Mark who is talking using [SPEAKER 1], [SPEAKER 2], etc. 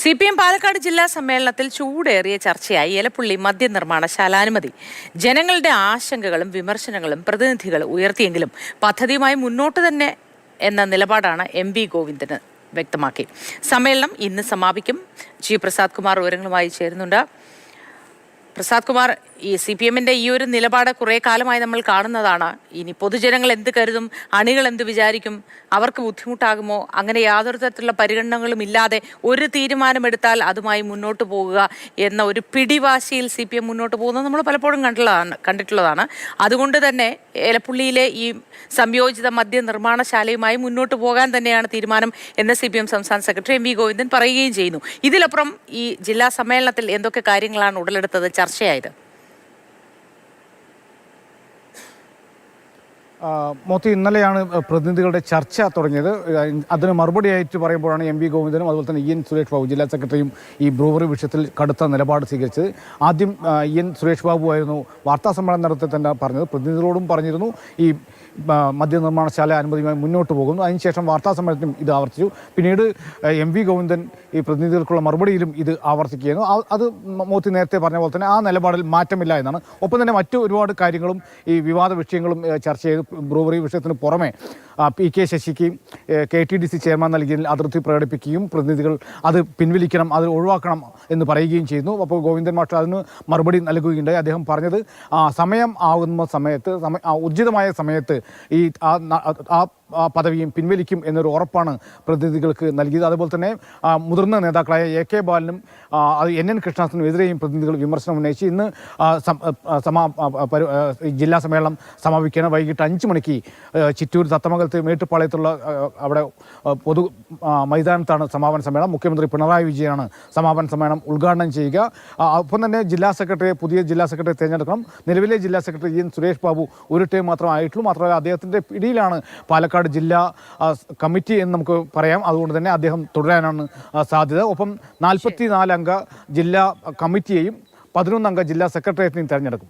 [SPEAKER 1] C P M Palakkad ജില്ലാ സമ്മേളനത്തിൽ ചൂടേറിയ ചർച്ചയായി ഇലപ്പുള്ളി മദ്യനിർമ്മാണ ശാലാനുമതി ജനങ്ങളുടെ ആശങ്കകളും വിമർശനങ്ങളും പ്രതിനിധികൾ ഉയർത്തിയെങ്കിലും പദ്ധതിയുമായി മുന്നോട്ട് തന്നെ എന്ന നിലപാടാണ് എം വി ഗോവിന്ദന് വ്യക്തമാക്കി. സമ്മേളനം ഇന്ന് സമാപിക്കും. ജി പ്രസാദ് കുമാർ വിവരങ്ങളുമായി ചേരുന്നുണ്ട്. പ്രസാദ് കുമാർ ഈ സി പി എമ്മിന്റെ ഈ ഒരു നിലപാട് കുറേ കാലമായി നമ്മൾ കാണുന്നതാണ്. ഇനി പൊതുജനങ്ങൾ എന്ത് കരുതും അണികൾ എന്ത് വിചാരിക്കും അവർക്ക് ബുദ്ധിമുട്ടാകുമോ അങ്ങനെ യാതൊരു തരത്തിലുള്ള പരിഗണനകളും ഇല്ലാതെ ഒരു തീരുമാനമെടുത്താൽ അതുമായി മുന്നോട്ട് പോകുക എന്ന ഒരു പിടിവാശിയിൽ സി പി എം മുന്നോട്ട് പോകുന്നത് നമ്മൾ പലപ്പോഴും കണ്ടുള്ളതാണ് കണ്ടിട്ടുള്ളതാണ്. അതുകൊണ്ട് തന്നെ ഏലപ്പുള്ളിയിലെ ഈ സംയോജിത മദ്യ നിർമ്മാണശാലയുമായി മുന്നോട്ട് പോകാൻ തന്നെയാണ് തീരുമാനം എന്ന് സി പി എം സംസ്ഥാന സെക്രട്ടറി എം വി ഗോവിന്ദൻ പറയുകയും ചെയ്യുന്നു. ഇതിലപ്പുറം ഈ ജില്ലാ സമ്മേളനത്തിൽ എന്തൊക്കെ കാര്യങ്ങളാണ് ഉടലെടുത്തത് ചർച്ചയായത്?
[SPEAKER 2] മോത്തി ഇന്നലെയാണ് പ്രതിനിധികളുടെ ചർച്ച തുടങ്ങിയത്. അതിന് മറുപടിയായിട്ട് പറയുമ്പോഴാണ് എം വി ഗോവിന്ദനും അതുപോലെ തന്നെ ഇ എൻ സുരേഷ് ബാബു ജില്ലാ സെക്രട്ടറിയും ഈ ബ്രൂവറി വിഷയത്തിൽ കടുത്ത നിലപാട് സ്വീകരിച്ചത്. ആദ്യം ഇ എൻ സുരേഷ് ബാബു ആയിരുന്നു വാർത്താ സമ്മേളനം നടത്തി തന്നെ പറഞ്ഞത്. പ്രതിനിധികളോടും പറഞ്ഞിരുന്നു. ഈ മദ്യനിർമ്മാണശാല അനുമതിയുമായി മുന്നോട്ട് പോകുന്നു. അതിനുശേഷം വാർത്താ സമ്മേളനത്തിലും ഇത് ആവർത്തിച്ചു. പിന്നീട് എം വി ഗോവിന്ദൻ ഈ പ്രതിനിധികൾക്കുള്ള മറുപടിയിലും ഇത് ആവർത്തിക്കുകയായിരുന്നു. അത് മോത്തി നേരത്തെ പറഞ്ഞ പോലെ തന്നെ ആ നിലപാടിൽ മാറ്റമില്ല എന്നാണ്. ഒപ്പം തന്നെ മറ്റു ഒരുപാട് കാര്യങ്ങളും ഈ വിവാദ വിഷയങ്ങളും ചർച്ച ചെയ്ത്. ബ്രൂവറി വിഷയത്തിന് പുറമെ P K ശശിക്ക് K T D C chairman നൽകിയതിൽ അതൃപ്തി പ്രകടിപ്പിക്കുകയും പ്രതിനിധികൾ അത് പിൻവലിക്കണം അത് ഒഴിവാക്കണം എന്ന് പറയുകയും ചെയ്യുന്നു. അപ്പോൾ ഗോവിന്ദൻ മാഷ് അതിന് മറുപടി നൽകുകയുണ്ടായി. അദ്ദേഹം പറഞ്ഞത് സമയം ആകുന്ന സമയത്ത് സമയ ഉചിതമായ സമയത്ത് ഈ ആ പദവിയും പിൻവലിക്കും എന്നൊരു ഉറപ്പാണ് പ്രതിനിധികൾക്ക് നൽകിയത്. അതുപോലെ തന്നെ മുതിർന്ന നേതാക്കളായ എ കെ ബാലനും എൻ എൻ കൃഷ്ണദാസിനും എതിരെയും പ്രതിനിധികൾ വിമർശനം ഉന്നയിച്ച് ഇന്ന് ജില്ലാ സമ്മേളനം സമാപിക്കുകയാണ്. വൈകിട്ട് അഞ്ച് മണിക്ക് ചിറ്റൂർ തത്തമംഗലത്ത് മേട്ടുപ്പാളയത്തുള്ള അവിടെ പൊതു മൈതാനത്താണ് സമാപന സമ്മേളനം. മുഖ്യമന്ത്രി പിണറായി വിജയനാണ് സമാപന സമ്മേളനം ഉദ്ഘാടനം ചെയ്യുക. ഒപ്പം തന്നെ ജില്ലാ സെക്രട്ടറിയെ പുതിയ ജില്ലാ സെക്രട്ടറി തിരഞ്ഞെടുക്കണം. നിലവിലെ ജില്ലാ സെക്രട്ടറി എൻ സുരേഷ് ബാബു ഒരു ടൈം മാത്രമേ ആയിട്ടുള്ളൂ. മാത്രമല്ല അദ്ദേഹത്തിന്റെ പിടിയിലാണ് പാലക്കാട് ജില്ലാ കമ്മിറ്റി എന്ന് നമുക്ക് പറയാം. അതുകൊണ്ട് തന്നെ അദ്ദേഹം തുടരാനാണ് സാധ്യത. ഒപ്പം നാൽപ്പത്തി നാലംഗ ജില്ലാ കമ്മിറ്റിയെയും പതിനൊന്നംഗ ജില്ലാ സെക്രട്ടേറിയറ്റിനെയും തിരഞ്ഞെടുക്കും.